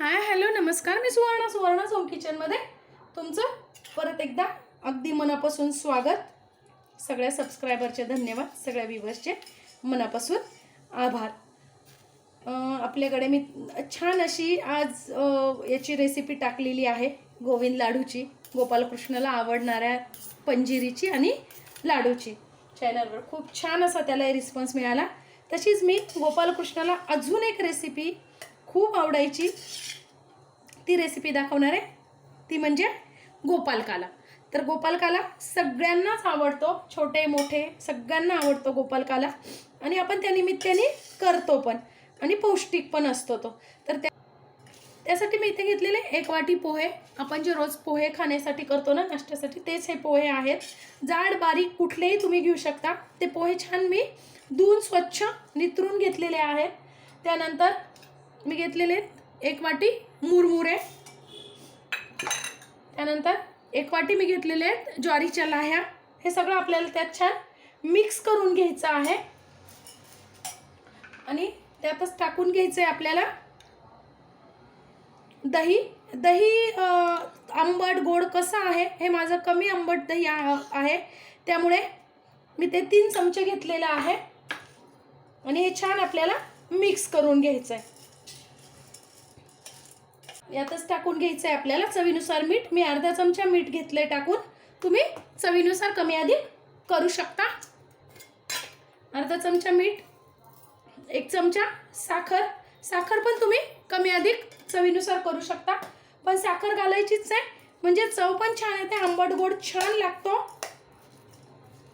Hi hello नमस्कार. मी सुवर्णा सुवर्णा सोम किचनमध्ये तुमचं? परत एकदा अगदी मनापासून स्वागत. सगळ्या सबस्क्रायबरचे धन्यवाद सगळ्या व्ह्युअर्सचे मनापासून आभार. आपल्याकडे मी छान अशी आज याची रेसिपी टाकलेली आहे गोविंद लाडूची. गोपालकृष्णाला आवडणाऱ्या पंजिरीची आणि लाडूची. चॅनलवर खूप छान असा त्याला रिस्पॉन्स मिळाला. तशीच मी गोपालकृष्णाला अजून एक रेसिपी खूप आवडायची. ती रेसिपी दाखवणार आहे. ती म्हणजे गोपालकाला. तर गोपालकाला सगळ्यांनाच आवडतो. छोटे मोठे सगळ्यांना आवडतो गोपालकाला. आणि आपण त्या निमित्ताने करतो पण. आणि पौष्टिक पण असतो तो. तर त्या त्यासाठी मी इथे घेतलेले एक वाटी पोहे. आपण जे रोज पोहे खाण्यासाठी करतो ना नाश्त्यासाठी तेच हे पोहे आहेत. जाड बारीक कुठलेही तुम्ही घेऊ शकता. ते पोहे छान मी धुवून स्वच्छ नितरून घेतलेले आहेत. त्यानंतर मी घेतलेले एक वाटी मुरमुरे. त्यानंतर एक वाटी मी घेतलेले आहेत ज्वारीच्या लाह्या. हे सगळं आपल्याला त्यात छान मिक्स करून घ्यायचं आहे. आणि त्यातच टाकून घ्यायचं आहे आपल्याला दही. दही आंबट गोड कसं आहे हे माझं कमी आंबट दही आ- आहे. त्यामुळे मी ते तीन चमचे घेतलेलं आहे. आणि हे छान आपल्याला मिक्स करून घ्यायचं आहे यातच टाकून घ्यायचं आहे आपल्याला. चवीनुसार मीठ. मी अर्धा चमचा मीठ घेतलंय टाकून. तुम्ही चवीनुसार कमी अधिक करू शकता. अर्धा चमचा मीठ. एक चमचा साखर. साखर पण तुम्ही कमी अधिक चवीनुसार करू शकता. पण साखर घालायचीच आहे. म्हणजे चव पण छान येते. आंबट गोड छान लागतो.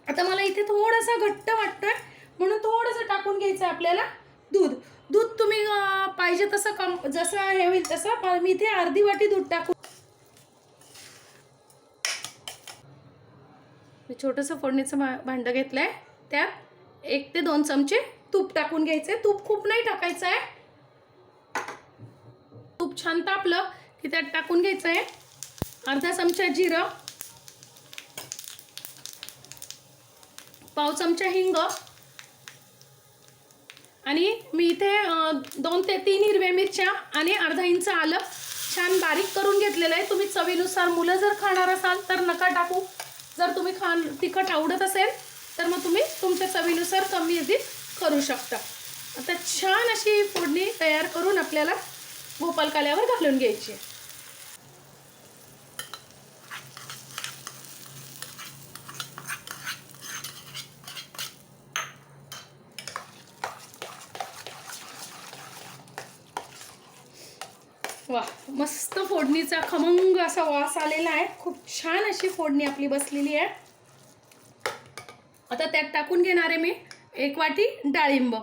आता मला इथे थोडासा घट्ट वाटतोय. म्हणून थोडंसं टाकून घ्यायचं आहे आपल्याला दूध. पाहिजे तसं कम जसं हे होईल तसं पण मी इथे अर्धी वाटी दूध टाकू. मी छोटंसं फोडणीचं भा भांडं घेतलं आहे त्यात एक ते दोन चमचे तूप टाकून घ्यायचे तूप खूप नाही टाकायचं आहे. तूप छान तापलं की त्यात टाकून घ्यायचं आहे. अर्धा चमचा जिरं पाव चमचा हिंग आणि मी इथे दोन ते तीन हिरव्या मिरच्या आणि अर्धा इंच आलं छान बारीक करून घेतलेलं आहे. तुम्ही चवीनुसार मुलं जर खाणार असाल तर नका टाकू. जर तुम्ही खान तिखट आवडत असेल तर मग तुम्ही तुमच्या चवीनुसार कमी अधिक करू शकता. आता छान अशी फोडणी तयार करून आपल्याला गोपालकाल्यावर घालून घ्यायची आहे. वा मस्त फोडणीचा खमंग असा वास आलेला आहे. खूप छान अशी फोडणी आपली बसलेली आहे. आता त्यात टाकून घेणार आहे मी एक वाटी डाळिंब.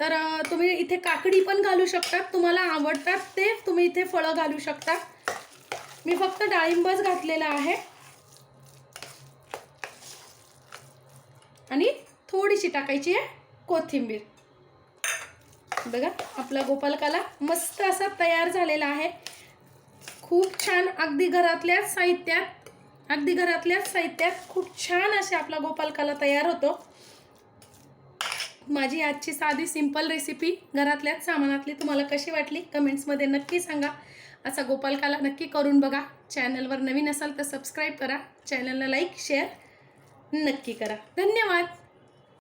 तर तुम्ही इथे काकडी पण घालू शकतात. तुम्हाला आवडतात ते तुम्ही इथे फळं घालू शकता मी फक्त डाळिंबच घातलेला आहे. आणि थोडीशी टाकायची आहे कोथिंबीर. बघा आपला गोपालकाला मस्त असा तयार झालेला आहे. खूप छान अगदी घरातल्याच साहित्यात अगदी घरातल्याच साहित्यात खूप छान असे आपला गोपालकाला तयार होतो. माझी आजची साधी सिंपल रेसिपी घरातल्याच सामानातली तुम्हाला कशी वाटली कमेंट्समध्ये नक्की सांगा. असा गोपालकाला नक्की करून बघा. चॅनलवर नवीन असाल तर सबस्क्राईब करा. चॅनलला लाईक शेअर नक्की करा. धन्यवाद.